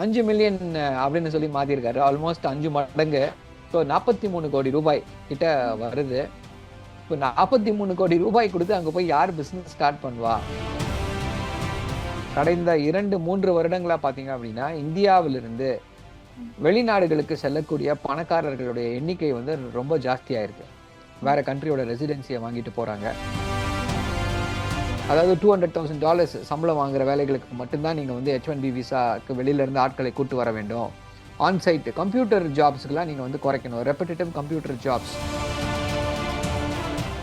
அஞ்சு மில்லியன் அப்படின்னு சொல்லி மாத்திருக்காரு. ஆல்மோஸ்ட் அஞ்சு மடங்கு. ஸோ நாற்பத்தி மூணு கோடி ரூபாய் கிட்ட வருது. இப்போ நாற்பத்தி மூணு கோடி ரூபாய் கொடுத்து அங்கே போய் யார் பிஸ்னஸ் ஸ்டார்ட் பண்ணுவா? கடந்த இரண்டு மூன்று வருடங்களா பார்த்தீங்க அப்படின்னா இந்தியாவிலிருந்து வெளிநாடுகளுக்கு செல்லக்கூடிய பணக்காரர்களுடைய எண்ணிக்கை வந்து ரொம்ப ஜாஸ்தியா இருக்கு வேற கண்ட்ரியோட ரெசிடென்சியை வாங்கிட்டு போறாங்க. அதாவது டூ ஹண்ட்ரட் தௌசண்ட் டாலர்ஸ் சம்பளம் வாங்குற வேலைகளுக்கு மட்டும்தான் நீங்கள் வந்து ஹெச் ஒன் பி விசாக்கு வெளியிலேருந்து ஆட்களை கூட்டு வர வேண்டும். ஆன்சைட் கம்ப்யூட்டர் ஜாப்ஸ்க்குலாம் நீங்கள் வந்து குறைக்கணும். ரெப்படேட்டிவ் கம்ப்யூட்டர் ஜாப்ஸ்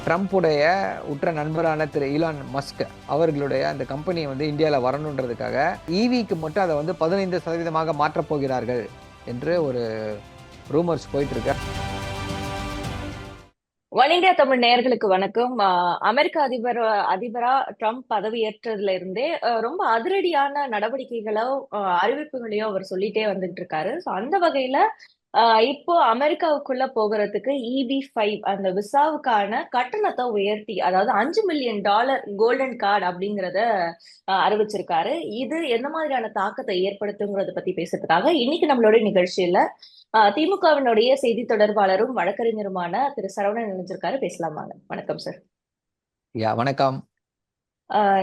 ட்ரம்ப்புடைய உற்ற நண்பரான திரு ஈலான் மஸ்க் அவர்களுடைய அந்த கம்பெனி வந்து இந்தியாவில் வரணுன்றதுக்காக ஈவிக்கு மட்டும் அதை வந்து பதினைந்து சதவீதமாக மாற்றப் போகிறார்கள் என்று ஒரு ரூமர்ஸ் போயிட்டுருக்கேன் இருக்கு தமிழ் நேயர்களுக்கு வணக்கம் அமெரிக்க அதிபர் அதிபரா ட்ரம்ப் பதவியேற்றதுல இருந்தே ஆஹ் ரொம்ப அதிரடியான நடவடிக்கைகளோ ஆஹ் அறிவிப்புகளையோ அவர் சொல்லிட்டே வந்துட்டு இருக்காரு ஸோ அந்த வகையில இப்போ அமெரிக்காவுக்குள்ள போகிறதுக்கு இபி ஃபைவ் அந்த விசாவுக்கான கட்டணத்தை உயர்த்தி அதாவது அஞ்சு மில்லியன் டாலர் கோல்டன் கார்டு அப்படிங்கிறத அறிவிச்சிருக்காரு. இது எந்த மாதிரியான தாக்கத்தை ஏற்படுத்துங்கிறத பத்தி பேசுறதுக்காக இன்னைக்கு நம்மளுடைய நிகழ்ச்சியில திமுகவினுடைய செய்தி தொடர்பாளரும் வழக்கறிஞருமான திரு சரவணன் நினைச்சிருக்காரு பேசலாமாங்க வணக்கம் சார் யா வணக்கம்.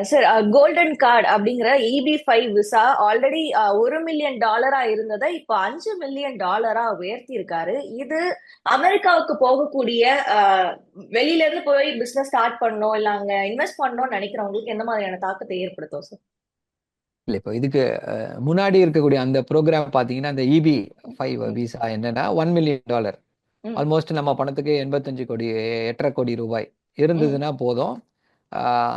சார் கோல்டன் கார்டு அப்படிங்கிற E B five visa already ஒரு மில்லியன் டாலரா இருந்ததை இப்போ அஞ்சு மில்லியன் டாலரா உயர்த்தி இருக்காரு இது அமெரிக்காவுக்கு போகக்கூடிய வெளியில இருந்து போய் பிசினஸ் ஸ்டார்ட் பண்ணணும் இல்ல அங்க இன்வெஸ்ட் பண்ணணும்னு நினைக்கிறவங்களுக்கு எந்த மாதிரியான தாக்கத்தை ஏற்படுத்தும் சார் இல்லை இப்போ இதுக்கு முன்னாடி இருக்கக்கூடிய அந்த ப்ரோக்ராம் பார்த்தீங்கன்னா அந்த இபி ஃபைவ் விசா என்னன்னா ஒன் மில்லியன் டாலர். ஆல்மோஸ்ட் நம்ம பணத்துக்கு எண்பத்தஞ்சு கோடி எட்டரை கோடி ரூபாய் இருந்ததுன்னா போதும்.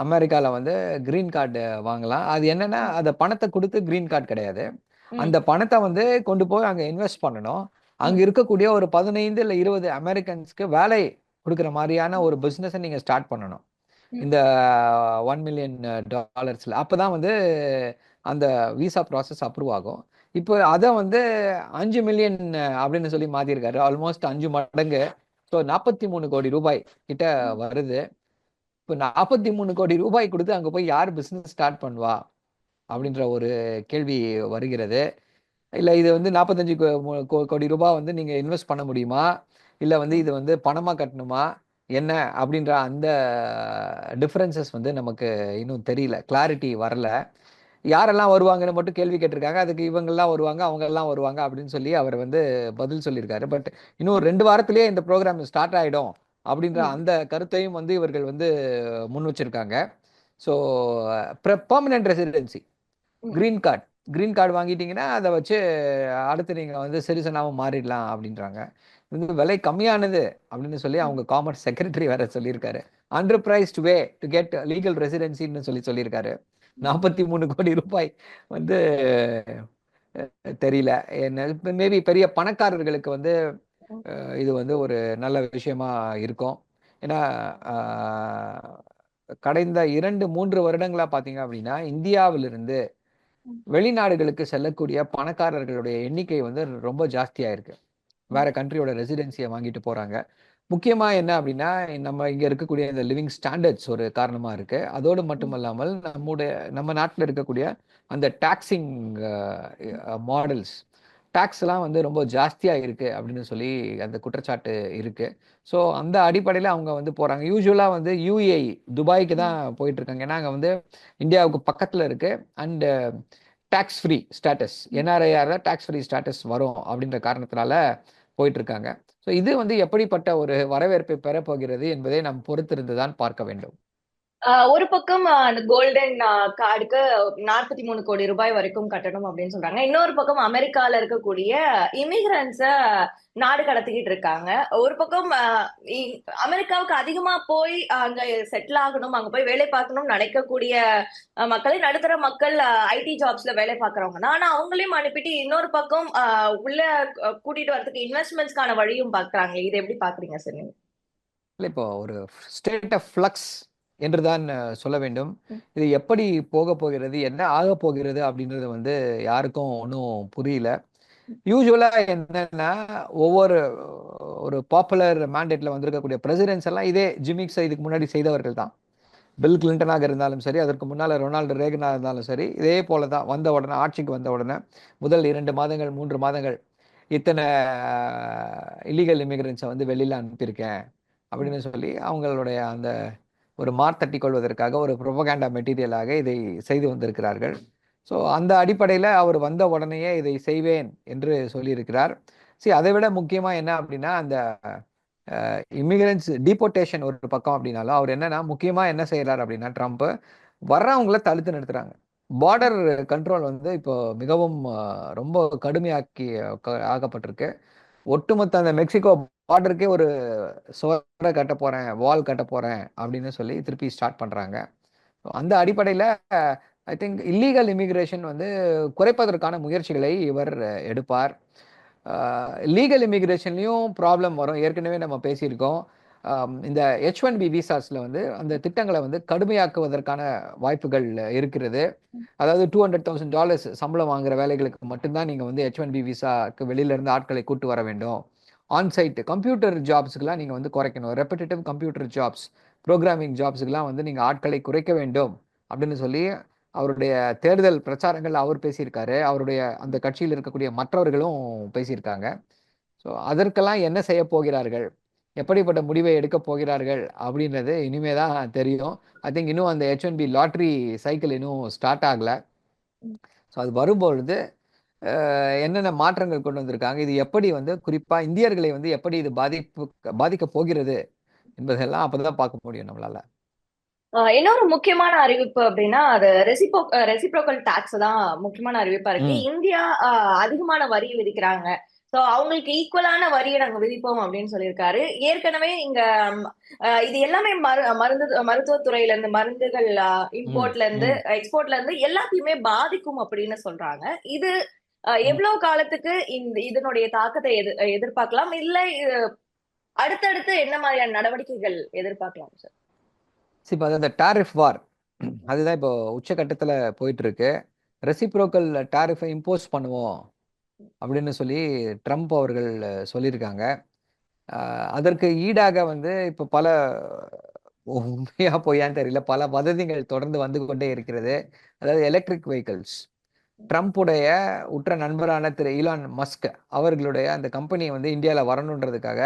அமெரிக்காவில் வந்து கிரீன் கார்டு வாங்கலாம். அது என்னன்னா அந்த பணத்தை கொடுத்து கிரீன் கார்டு கிடையாது. அந்த பணத்தை வந்து கொண்டு போய் அங்கே இன்வெஸ்ட் பண்ணணும். அங்கே இருக்கக்கூடிய ஒரு பதினைந்து இல்லை இருபது அமெரிக்கன்ஸ்க்கு வேலை கொடுக்குற மாதிரியான ஒரு பிஸ்னஸை நீங்கள் ஸ்டார்ட் பண்ணணும். இந்த ஒன் மில்லியன் டாலர்ஸில் அப்போ தான் வந்து அந்த விசா ப்ராசஸ் அப்ரூவ் ஆகும். இப்போ அதை வந்து அஞ்சு மில்லியன் அப்படின்னு சொல்லி மாற்றிருக்காரு ஆல்மோஸ்ட் அஞ்சு மடங்கு. ஸோ நாற்பத்தி மூணு கோடி ரூபாய் கிட்ட வருது. இப்போ நாற்பத்தி மூணு கோடி ரூபாய் கொடுத்து அங்கே போய் யார் பிஸ்னஸ் ஸ்டார்ட் பண்ணுவா? அப்படின்ற ஒரு கேள்வி வருகிறது. இல்லை இது வந்து நாற்பத்தஞ்சு கோடி ரூபாய் வந்து நீங்கள் இன்வெஸ்ட் பண்ண முடியுமா? இல்லை வந்து இது வந்து பணமாக கட்டணுமா? என்ன? அப்படின்ற அந்த டிஃப்ரென்சஸ் வந்து நமக்கு இன்னும் தெரியல. கிளாரிட்டி வரல. யாரெல்லாம் வருவாங்கன்னு மட்டும் கேள்வி கேட்டிருக்காங்க. அதுக்கு இவங்கெல்லாம் வருவாங்க அவங்கெல்லாம் வருவாங்க அப்படின்னு சொல்லி அவர் வந்து பதில் சொல்லியிருக்காரு. பட் இன்னும் ரெண்டு வாரத்திலேயே இந்த ப்ரோக்ராம் ஸ்டார்ட் ஆகிடும் அப்படின்ற. அந்த கருத்தையும் வந்து இவர்கள் வந்து முன் வச்சிருக்காங்க. So permanent residency. Green card green card வாங்கிட்டீங்கன்னா அதை வச்சு அடுத்து நீங்கள் வந்து சிறிசனாகவும் மாறிடலாம் அப்படின்றாங்க. இது வந்து விலை கம்மியானது அப்படின்னு சொல்லி அவங்க காமர்ஸ் செக்ரட்டரி வேற சொல்லியிருக்காரு. Underpriced way to get legal ரெசிடென்சின்னு சொல்லி சொல்லியிருக்காரு. நாற்பத்தி மூணு கோடி ரூபாய் வந்து தெரியல. என்ன மேபி பெரிய பணக்காரர்களுக்கு வந்து இது வந்து ஒரு நல்ல விஷயமா இருக்கும். ஏன்னா கடந்த இரண்டு மூன்று வருடங்களா பார்த்தீங்க அப்படின்னா இந்தியாவிலிருந்து வெளிநாடுகளுக்கு செல்லக்கூடிய பணக்காரர்களுடைய எண்ணிக்கை வந்து ரொம்ப ஜாஸ்தியா இருக்கு வேற கண்ட்ரியோட ரெசிடென்சியை வாங்கிட்டு போறாங்க. முக்கியமா என்ன அப்படின்னா நம்ம இங்க இருக்கக்கூடிய இந்த லிவிங் ஸ்டாண்டர்ட்ஸ் ஒரு காரணமா இருக்கு. அதோடு மட்டுமல்லாமல் நம்முடைய நம்ம நாட்டில் இருக்கக்கூடிய அந்த டாக்ஸிங் மாடல்ஸ் டாக்ஸ் எல்லாம் வந்து ரொம்ப ஜாஸ்தியா இருக்கு அப்படின்னு சொல்லி அந்த குற்றச்சாட்டு இருக்கு. ஸோ அந்த அடிப்படையில் அவங்க வந்து போறாங்க. யூஸ்வலா வந்து யூஏஇ துபாய்க்கு தான் போயிட்டு இருக்காங்க ஏன்னா அங்கே வந்து இந்தியாவுக்கு பக்கத்துல இருக்கு. அண்ட் டாக்ஸ் ஃப்ரீ ஸ்டேட்டஸ் என்ஆர்ஐஆர் டாக்ஸ் ஃப்ரீ ஸ்டேட்டஸ் வரும் அப்படின்ற காரணத்தினால போயிட்டு இருக்காங்க ஸோ இது வந்து எப்படிப்பட்ட ஒரு வரவேற்பை பெறப்போகிறது என்பதை நாம் பொறுத்திருந்து தான் பார்க்க வேண்டும். ஒரு பக்கம் அந்த கோல்டன் கார்டுக்கு நாற்பத்தி மூணு கோடி ரூபாய் வரைக்கும் கட்டணும் அப்படின்னு சொல்றாங்க. இன்னொரு பக்கம் அமெரிக்கால இருக்கக்கூடிய இமிகிரன்ஸ நாடு கடத்திக்கிட்டு இருக்காங்க. ஒரு பக்கம் அமெரிக்காவுக்கு அதிகமா போய் அங்க செட்டில் ஆகணும் அங்க போய் வேலை பார்க்கணும்னு நினைக்கக்கூடிய மக்களை நடுத்தர மக்கள் ஐடி ஜாப்ஸ்ல வேலை பார்க்கறவங்க தான் ஆனா அவங்களையும் அனுப்பிட்டு இன்னொரு பக்கம் ஆஹ் உள்ள கூட்டிட்டு வரதுக்கு இன்வெஸ்ட்மெண்ட்ஸ்க்கான வழியும் பாக்குறாங்க இது எப்படி பாக்குறீங்க சார் நீங்க இப்போ ஒரு ஸ்டேட் ஆஃப் ஃப்ளக்ஸ் என்று தான் அஹ், சொல்ல வேண்டும். இது எப்படி போக போகிறது என்ன ஆக போகிறது அப்படின்றது வந்து யாருக்கும் ஒன்றும் புரியல. யூஸ்வலாக என்னன்னா ஒவ்வொரு ஒரு பாப்புலர் மேண்டேட்ல வந்திருக்கக்கூடிய பிரசிடென்ட்ஸ் எல்லாம் இதே ஜிமிக்ஸ் இதுக்கு முன்னாடி செய்தவர்கள் தான். பில் கிளின்டனாக இருந்தாலும் சரி அதற்கு முன்னால் ரொனால்டு ரேகனாக இருந்தாலும் சரி இதே போல தான் வந்த உடனே ஆட்சிக்கு வந்த உடனே முதல் இரண்டு மாதங்கள் மூன்று மாதங்கள் இத்தனை இல்லீகல் இமிகிரன்ஸை வந்து வெளியில் அனுப்பியிருக்கேன் அப்படின்னு சொல்லி அவங்களுடைய அந்த ஒரு மார்த்தட்டி கொள்வதற்காக ஒரு ப்ரொபகேண்டா மெட்டீரியலாக இதை செய்து வந்திருக்கிறார்கள். ஸோ அந்த அடிப்படையில் அவர் வந்த உடனேயே இதை செய்வேன் என்று சொல்லியிருக்கிறார். சரி அதை விட முக்கியமாக என்ன அப்படின்னா அந்த இமிகிரன்ஸ் டிபோர்டேஷன் ஒரு பக்கம் அப்படின்னாலும் அவர் என்னன்னா முக்கியமாக என்ன செய்கிறார் அப்படின்னா ட்ரம்ப் வர்றவங்கள தடுத்து நிறுத்துறாங்க. பார்டர் கண்ட்ரோல் வந்து இப்போ மிகவும் ரொம்ப கடுமையாக்கி க- ஆக்கப்பட்டிருக்கு. ஒட்டுமொத்த அந்த மெக்சிகோ பார்டருக்கே ஒரு சுவரை கட்ட போகிறேன் வால் கட்ட போகிறேன் அப்படின்னு சொல்லி திருப்பி ஸ்டார்ட் பண்ணுறாங்க அந்த அடிப்படையில் ஐ திங்க் இல்லீகல் இமிக்ரேஷன் வந்து குறைப்பதற்கான முயற்சிகளை இவர் எடுப்பார். லீகல் இமிக்ரேஷன்லேயும் ப்ராப்ளம் வரும். ஏற்கனவே நம்ம பேசியிருக்கோம். இந்த ஹெச் ஒன் பி விசாஸில் வந்து அந்த திட்டங்களை வந்து கடுமையாக்குவதற்கான வாய்ப்புகள் இருக்கிறது. அதாவது டூ ஹண்ட்ரட் தௌசண்ட் டாலர்ஸ் சம்பளம் வாங்குற வேலைகளுக்கு மட்டும்தான் நீங்கள் வந்து ஹெச் ஒன் பி விசாக்கு வெளியிலேருந்து ஆட்களை கூட்டு வர வேண்டும். ஆன்சைட் கம்ப்யூட்டர் ஜாப்ஸுக்கெலாம் நீங்கள் வந்து குறைக்கணும். ரெப்படேட்டிவ் கம்ப்யூட்டர் ஜாப்ஸ் ப்ரோக்ராமிங் ஜாப்ஸுக்கெலாம் வந்து நீங்கள் ஆட்களை குறைக்க வேண்டும் அப்படின்னு சொல்லி அவருடைய தேர்தல் பிரச்சாரங்கள் அவர் பேசியிருக்காரு. அவருடைய அந்த கட்சியில் இருக்கக்கூடிய மற்றவர்களும் பேசியிருக்காங்க. ஸோ அதற்கெல்லாம் என்ன செய்ய போகிறார்கள்? எப்படிப்பட்ட முடிவை எடுக்க போகிறார்கள்? அப்படின்றது இனிமே தான் தெரியும். ஐ திங்க் இன்னும் அந்த H one B lottery cycle இன்னும் ஸ்டார்ட் ஆகலை. ஸோ அது வரும்பொழுது என்னென்ன மாற்றங்கள் கொண்டு வந்திருக்காங்க? இது எப்படி வந்து குறிப்பாக இந்தியர்களை வந்து எப்படி இது பாதிப்பு பாதிக்க போகிறது என்பதெல்லாம் அப்பதான் பார்க்க முடியும் நம்மளால. இன்னொரு முக்கியமான அறிவிப்பு அப்படின்னா அது ரெசிபோ ரெசிப்ரோக்கல் டாக்ஸ் தான் முக்கியமான அறிவிப்பா இருக்கு. இந்தியா அதிகமான வரி விதிக்கிறாங்க. சோ அவங்களுக்கு ஈக்குவலான வரியை நாங்க விதிப்போம் அப்படின்னு சொல்லியிருக்காரு. ஏற்கனவே இங்க இது எல்லாமே மரு மருந்து மருத்துவத்துறையில இருந்து மருந்துகள் இம்போர்ட்ல இருந்து எக்ஸ்போர்ட்ல இருந்து எல்லாத்தையுமே பாதிக்கும் அப்படின்னு சொல்றாங்க. இது எவ்வளவு காலத்துக்கு இந்த இதனுடைய தாக்கத்தை எதிர் எதிர்பார்க்கலாம்? இல்ல அடுத்தடுத்து என்ன மாதிரியான நடவடிக்கைகள் எதிர்பார்க்கலாம் சார் இப்போ அந்த டாரிஃப் வார் அதுதான் இப்போ உச்சகட்டத்தில் போயிட்டு இருக்கு ரெசிப்ரோக்கல் டாரிஃபை இம்போஸ் பண்ணுவோம் அப்படின்னு சொல்லி ட்ரம்ப் அவர்கள் சொல்லியிருக்காங்க. அதற்கு ஈடாக வந்து இப்போ பல உண்மையா பொய்யான்னு தெரியல. பல வதந்திகள் தொடர்ந்து வந்து கொண்டே இருக்கிறது. அதாவது எலக்ட்ரிக் வெஹிக்கிள்ஸ் ட்ரம்ப்புடைய உற்ற நண்பரான திரு ஈலான் மஸ்க் அவர்களுடைய அந்த கம்பெனி வந்து இந்தியாவில் வரணுன்றதுக்காக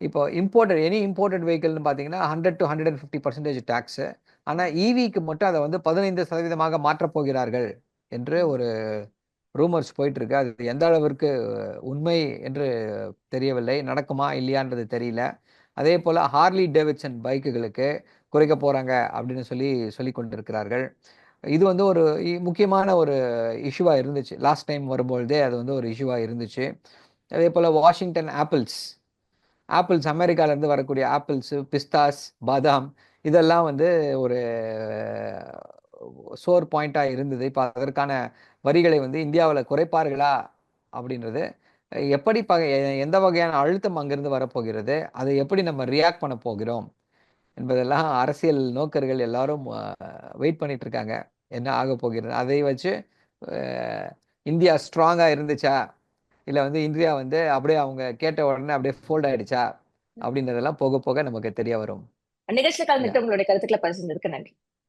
இப்போ இம்போர்ட்டட் எனி இம்போர்ட்டட் வெஹிக்கிள்னு பார்த்தீங்கன்னா hundred to hundred and fifty percentage tax ஆனால் ஈவிக்கு மட்டும் அதை வந்து பதினைந்து சதவீதமாக மாற்றப் போகிறார்கள் என்று ஒரு ரூமர்ஸ் போயிட்டு இருக்கு அது எந்த அளவிற்கு உண்மை என்று தெரியவில்லை. நடக்குமா இல்லையான்றது தெரியல. அதே போல் ஹார்லி டேவிட்சன் பைக்குகளுக்கு குறைக்க போகிறாங்க அப்படின்னு சொல்லி சொல்லி கொண்டிருக்கிறார்கள். இது வந்து ஒரு இ- முக்கியமான ஒரு இஷ்யூவாக இருந்துச்சு. லாஸ்ட் டைம் வரும்பொழுதே அது வந்து ஒரு இஷ்யூவாக இருந்துச்சு. அதே போல் வாஷிங்டன் ஆப்பிள்ஸ் ஆப்பிள்ஸ் அமெரிக்காவிலேருந்து வரக்கூடிய ஆப்பிள்ஸு பிஸ்தாஸ் பாதாம் இதெல்லாம் வந்து ஒரு சோர் பாயிண்ட்டாக இருந்தது. இப்போ அதற்கான வரிகளை வந்து இந்தியாவில் குறைப்பார்களா அப்படின்றது எப்படி ப எந்த வகையான அழுத்தம் அங்கேருந்து வரப்போகிறது அதை எப்படி நம்ம ரியாக்ட் பண்ண போகிறோம் என்பதெல்லாம் அரசியல் நோக்கர்கள் எல்லாரும் வெயிட் பண்ணிட்டு இருக்காங்க என்ன ஆக போகிறது? அதை வச்சு இந்தியா ஸ்ட்ராங்காக இருந்துச்சா? இல்லை வந்து இந்தியா வந்து அப்படியே அவங்க கேட்ட உடனே அப்படியே ஃபோல்ட் ஆயிடுச்சா? அப்படின்றதெல்லாம் போக போக நமக்கு தெரிய வரும். நிகழ்ச்சியில் கலந்துட்டு உங்களுடைய கருத்துக்களை பரிசு நன்றி.